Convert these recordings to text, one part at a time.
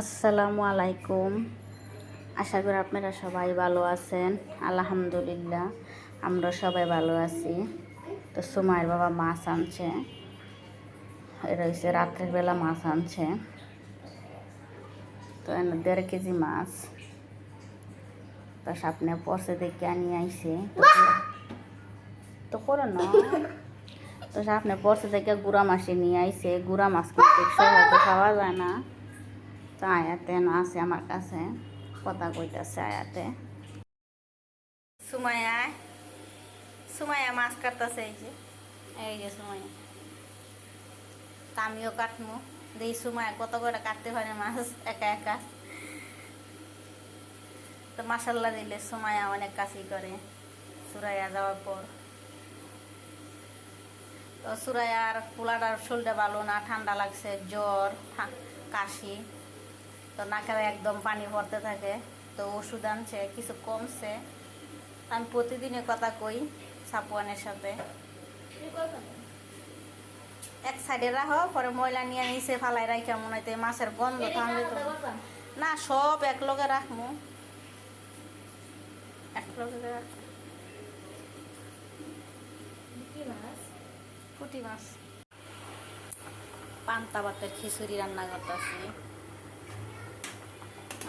আসসালামু আলাইকুম। আশা করি আপনারা সবাই ভালো আছেন। আলহামদুলিল্লাহ আমরা সবাই ভালো আছি। তো সুমাইয়ের বাবা মাছ আনছে। এটা হচ্ছে রাত্রের বেলা মাছ আনছে। তো এনে দেড় কেজি মাছ। তো সামনে পড়ছে দেখে আনিয়ে আইছে। তো করো না। তো সামনে পরশে দেখে গুড়া মাসি নিয়ে আইছে। গুড়া মাছ কিন্তু খাওয়া যায় না। তো আয়াতে না আছে আমার কাছে, কথা কইতাছে আয়াতে। সুমায়া সুমায়া মাছ কাটতেছে এই যে এই যে সুমায়া তা আমিও কাটমু। দেই সুমায়া কত করে কাটতে পারে মাছ? একা একা। তো মাসাল্লা দিলে সুমায়া অনেক কাশি করে, সুরাইয়া যাওয়ার পর। তো সুরাইয়ার পোলাটার শরীরটা ভালো না, ঠান্ডা লাগছে, জ্বর কাশি। তো নাকের একদম পানি ভরতে থাকে। তো ওষুধ আনছে কিছু কমছে। আমি প্রতিদিনে কথা কই সাপুয়ানের সাথে। এক সাইডে রাখো পরে ময়লা নিয়ে নিচে ফালাই রাখা মনে হয় মাছের গন্ধ থামলে তো না সব এক লগে রাখমু। এক লগে পুঁটি মাছ। পান্তা ভাতের খিচুড়ি রান্না করতেছি।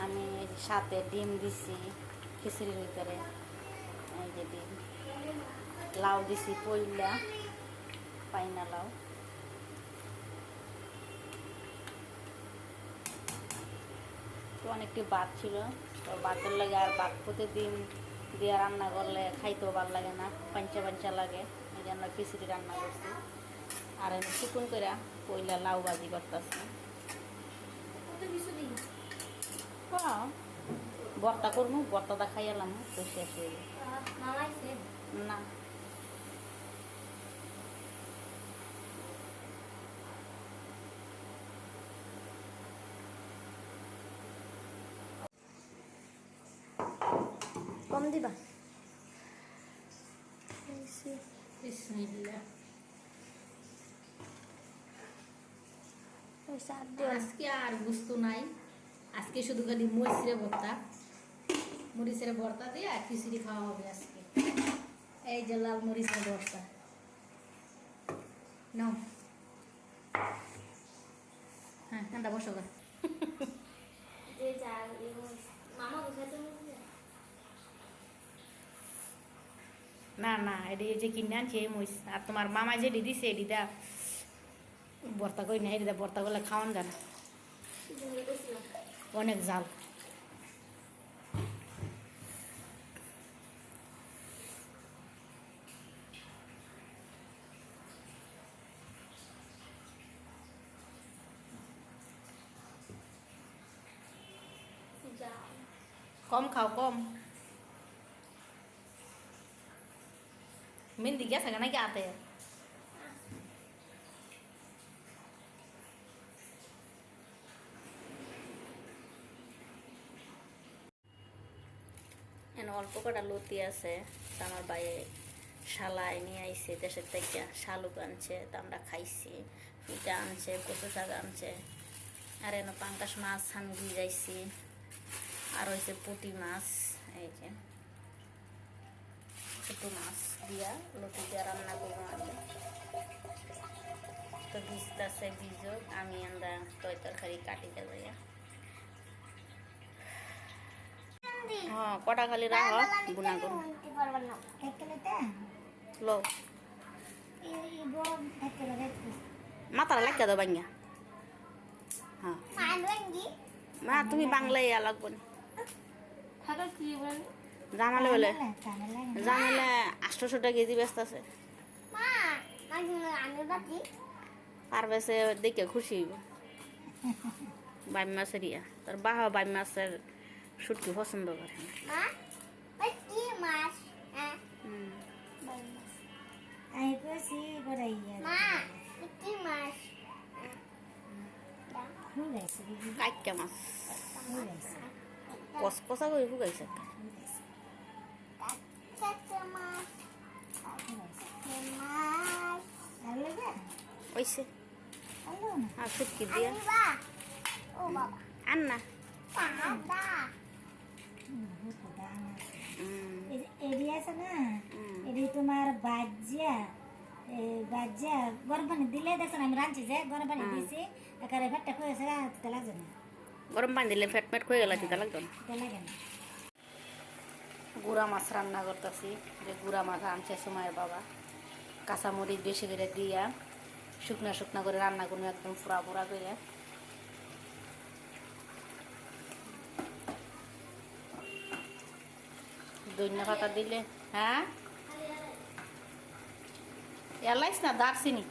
আমি সাথে ডিম দিছি, খিচুড়ির ভিতরে। এই যে ডিম। লাউ দিছি পইলা, পাইনা লাউ। তো অনেকটি ভাত ছিল। তো ভাতের লাগে আর ভাত প্রতিদিন দিয়ে রান্না করলে খাইতেও ভালো লাগে না, পাঞ্চা পাঞ্চা লাগে। এই জন্য খিচুড়ি রান্না করছি। আর আমি শুকুন করে পইলা লাউ ভাজি করতেছি। হ্যাঁ বর্তা করব বর্তাটা খাই এলাম তো শেষ হয়ে গেল। না কম দিবা। আজকে আর বুঝতো নাই আজকে শুধু খালি মরিচের ভর্তা মরিচের ভর্তা দিয়ে আর খিচুড়ি খাওয়া হবে আজকে। এই যে লাল মরিচের ভর্তা। নাও। হ্যাঁ ঠান্ডা বসো গা। না না এটি যে কিনে আনছি এই মরিচ। আর তোমার মামা যেটি দিছে এটি দা ভর্তা করি না এটি দা ভর্তা করলে খাওয়ান যায় না। অনেক জাল কম খাও কম। মেহেন্দি গেছে নাকি আতে এনে অল্প কটা লতি আছে, তা আমার বাইরে শালায় নিয়ে আইছে, দেশের থেকে শালুক আনছে, তা আমরা খাইছি পিঠা আনছে, কচু শাক আনছে, আর এনে পাঙ্কাশ মাছ দিয়ে যাইছি, আর হয়েছে পুটি মাছ, এই যে। ছোটো মাছ দিয়া লতি দিয়া রান্না করব আমি। তো ভিজতেছে ভিজক আমি আমরা তয় তরকারি কাটিতে যাই হ্যাঁ কটা খালি রাখো বুনা করো। লো। মাথাটা লাগিয়ে দাও বাঙ্গা হ্যাঁ। মা তুমি বাংলায় ইয়া লাগবো না। জামালে বলে? জামালে আটশোশো টাকা কেজি ব্যস্ত আছে। আর বেসে দেখে খুশি হইব। বাইম মাছের ইয়া। তার বাহা বাইম মাছের সুটকি পছন্দ করে? না হুম। কাইকা মাছ? কচ কচা করে শুকাইছে হয়েছে আর সুটকি দিয়া। ও বাবা আন না দাদা উম, এডি আছে না এডি তোমার বাজ্যা বাজ্যা গরম পানি দিলে আমি রাঁধছি যে গরম পানি দিয়েছি একারে লাগছে না গরম পানি দিলে ফেট ফেট হয়ে গেল দিতে লাগতো না লাগে না গুড়া মাছ রান্না করতেছি যে গুড়া মাছ আনছে সময়ের বাবা কাঁচামরিচ বেশি করে দিয়া শুকনা শুকনা করে রান্না করব একদম পুরা পুরা করে ধন্য পাতা দিলে হ্যাঁ? এলাইস না, দারচিনি।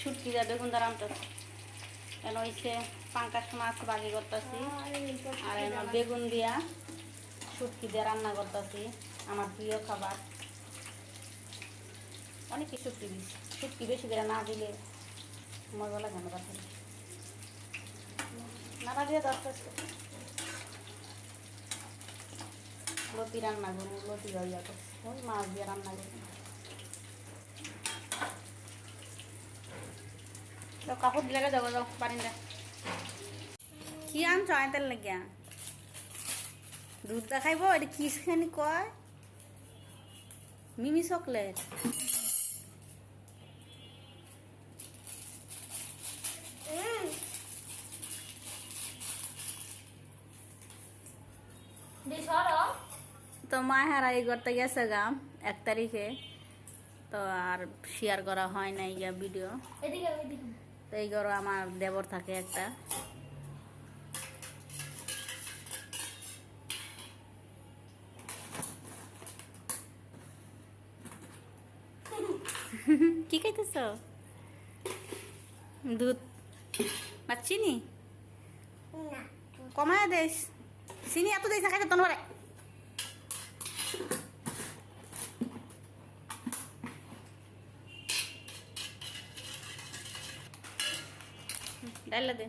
ছুটকি যা বেগুন দার আনতেছে এন হইছে, পাঙ্কাশ মাছ বাগি করতেছি। আর এন বেগুন দিয়া শুটকি দিয়ে রান্না করতেছি, আমার প্রিয় খাবার। অনেকে শুটকি দিস শুটকি বেশি করে না দিলে মজা লাগে না নাড়া দিয়ে দরকার লতি রান্না করব লতি হইয়া করছি ওই মাছ দিয়ে রান্না করব। তো কাপড় দিলে যাব যাও পারি না কি আনছ আইতার লাগিয়া দুধ দা খাইব এটা কিস খানি কয়? মিমি চকলেট। মা হারা এই করতে গেছে গাম এক তারিখে। তো আর শেয়ার করা হয় নাই গিয়া ভিডিও তো এই ঘরও আমার দেবর থাকে একটা। কি খাইতেছ? দুধ। বা চিনি কমায় দেশ চিনি এত না খাইতে তোর ডাইলা দে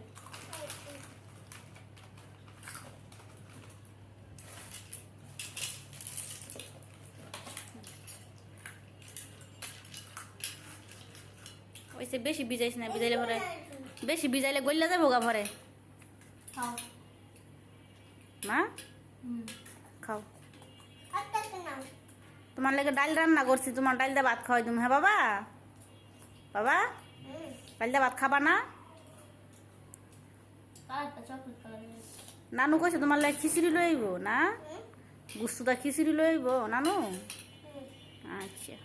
ওইসে বেশি ভিজাইস না ভিজাইলে ভরে বেশি ভিজাইলে গল্লা যাব গা ভরে খাও মা খাও তোমার লাগে ডাল রান্না করছি তোমার ডাল দিয়ে ভাত খাওয়াই তুমি হ্যাঁ বাবা? বাবা? ডাল দিয়ে ভাত খাবা না? নানু কইছে, তোমার লাগে খিচুড়ি লই আইব না? গুস্তুদা খিচুড়ি লই আইব, নানু? আচ্ছা।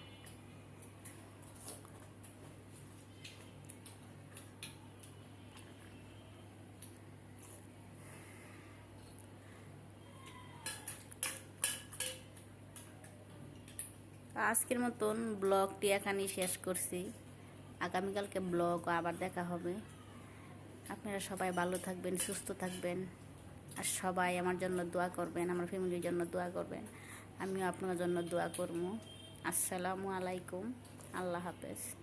আজকের মতন ব্লগটি এখানেই শেষ করছি। আগামীকালকে ব্লগ আবার দেখা হবে। আপনারা সবাই ভালো থাকবেন, সুস্থ থাকবেন। আর সবাই আমার জন্য দোয়া করবেন, আমার ফ্যামিলির জন্য দোয়া করবেন। আমিও আপনার জন্য দোয়া করব। আসসালামু আলাইকুম। আল্লাহ হাফেজ।